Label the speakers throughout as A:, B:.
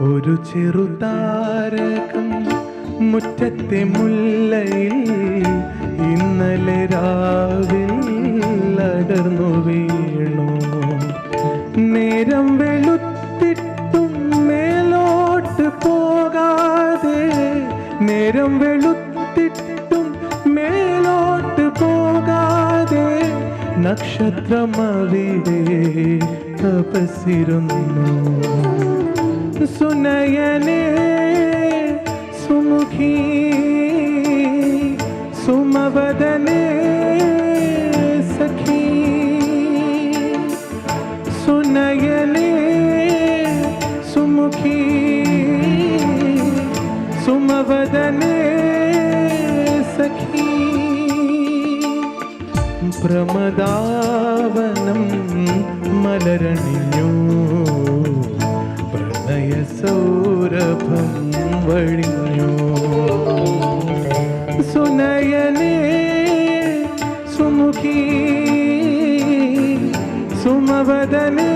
A: ഒരു ചെറുതാരകം മുറ്റത്തെ മുല്ലയിൽ ഇന്നലെ രാവിൽ അടർന്നു വീണു. നേരം വെളുത്തിട്ടും മേലോട്ട് പോകാതെ നേരം വെളുത്തിട്ടും മേലോട്ട് പോകാതെ നക്ഷത്രമവിടെ തപസിരുന്നു സുനയനേ സുമുഖി സുമവദനേ സഖി. സുനയനേ സുമുഖി സുമവദനേ സഖി. പ്രമദാവനം മലരണിഞ്ഞു വഴിഞ്ഞു സുനയനേ സുമുഖി സുമവദനേ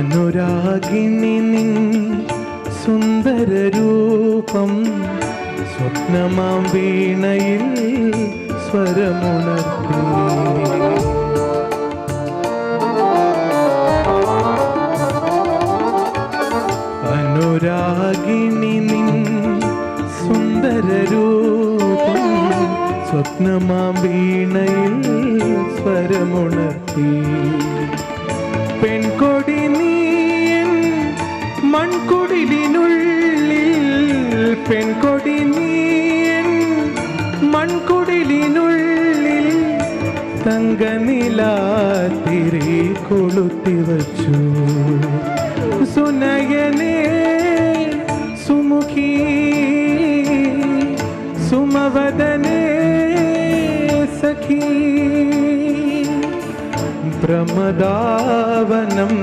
A: അനുരാഗിണി നിൻ സുന്ദര രൂപം സ്വപ്നമാം വീണയിൽ സ്വരമുണർത്തി. അനുരാഗിനി നിൻ സുന്ദര രൂപം സ്വപ്നമാം വീണയിൽ സ്വരമുണർത്തി. മൺകുടിലിനുള്ളിൽ പെൺകൊടി നീയൻ മൺകുടിലിനുള്ളിൽ തങ്കനിലാത്തിരി കൊളുത്തി വച്ചു. സുനയനേ സുമുഖി സുമവദനേ സഖി. പ്രമദാവനം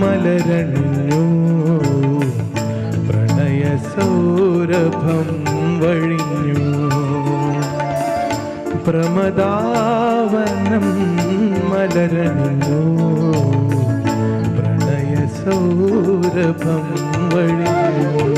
A: മലരണിഞ്ഞു. പ്രണയ സൗരഭം വഴിഞ്ഞു. പ്രമദാവനം മലരണിഞ്ഞു. പ്രണയ സൗരഭം വഴിഞ്ഞു.